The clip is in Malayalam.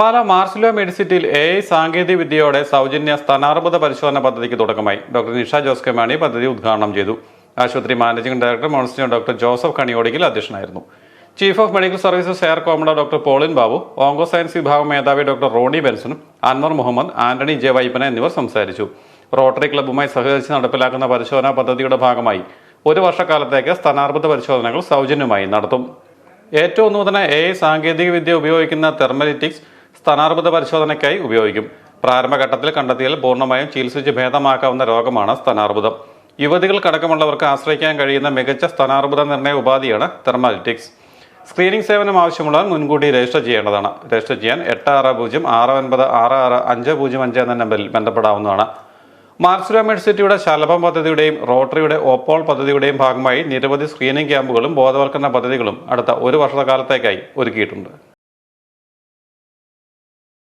പാല മാർസിലോ മെഡിസിറ്റിയിൽ എ ഐ സാങ്കേതിക വിദ്യയോടെ സൗജന്യ സ്ഥാനാർബുദ പരിശോധന പദ്ധതിക്ക് തുടക്കമായി. ഡോക്ടർ നിഷ ജോസ് കെമാണി പദ്ധതി ഉദ്ഘാടനം ചെയ്തു. ആശുപത്രി managing director monsignor doctor Joseph Kaniyodickal അധ്യക്ഷനായിരുന്നു. Chief of medical services air commodore doctor Paulin Babu onco science വിഭാഗം മേധാവി ഡോക്ടർ റോണി ബെൻസനും അൻവർ മുഹമ്മദ് ആന്റണി ജെ വൈപ്പന എന്നിവർ സംസാരിച്ചു. റോട്ടറി ക്ലബ്ബുമായി സഹകരിച്ച് നടപ്പിലാക്കുന്ന പരിശോധനാ പദ്ധതിയുടെ ഭാഗമായി ഒരു വർഷക്കാലത്തേക്ക് സ്ഥാനാർബുദ പരിശോധനകൾ സൗജന്യമായി നടത്തും. ഏറ്റവും നൂതന എ ഐ സാങ്കേതിക വിദ്യ ഉപയോഗിക്കുന്ന തെർമലിറ്റിക്സ് സ്ഥാനാർബുദ പരിശോധനയ്ക്കായി ഉപയോഗിക്കും. പ്രാരംഭഘട്ടത്തിൽ കണ്ടെത്തിയാൽ പൂർണമായും ചികിത്സിച്ച് ഭേദമാക്കാവുന്ന രോഗമാണ് സ്തനാർബുദം സ്ഥാനാർബുദം യുവതികൾക്കടക്കമുള്ളവർക്ക് ആശ്രയിക്കാൻ കഴിയുന്ന മികച്ച സ്തനാർബുദ നിർണയ ഉപാധിയാണ് തെർമാലിറ്റിക്സ്. സ്ക്രീനിംഗ് സേവനം ആവശ്യമുള്ളവർ മുൻകൂട്ടി രജിസ്റ്റർ ചെയ്യേണ്ടതാണ്. രജിസ്റ്റർ ചെയ്യാൻ എട്ട് ആറ് പൂജ്യം ആറ് ഒൻപത് ആറ് ആറ് അഞ്ച് പൂജ്യം അഞ്ച് എന്ന നമ്പറിൽ ബന്ധപ്പെടാവുന്നതാണ്. മാർക്സ്ലോ മെഡിസിറ്റിയുടെ ശലഭം പദ്ധതിയുടെയും റോട്ടറിയുടെ ഓപ്പോൾ പദ്ധതിയുടെയും ഭാഗമായി നിരവധി സ്ക്രീനിംഗ് ക്യാമ്പുകളും ബോധവൽക്കരണ പദ്ധതികളും അടുത്ത ഒരു വർഷക്കാലത്തേക്കായി ഒരുക്കിയിട്ടുണ്ട്.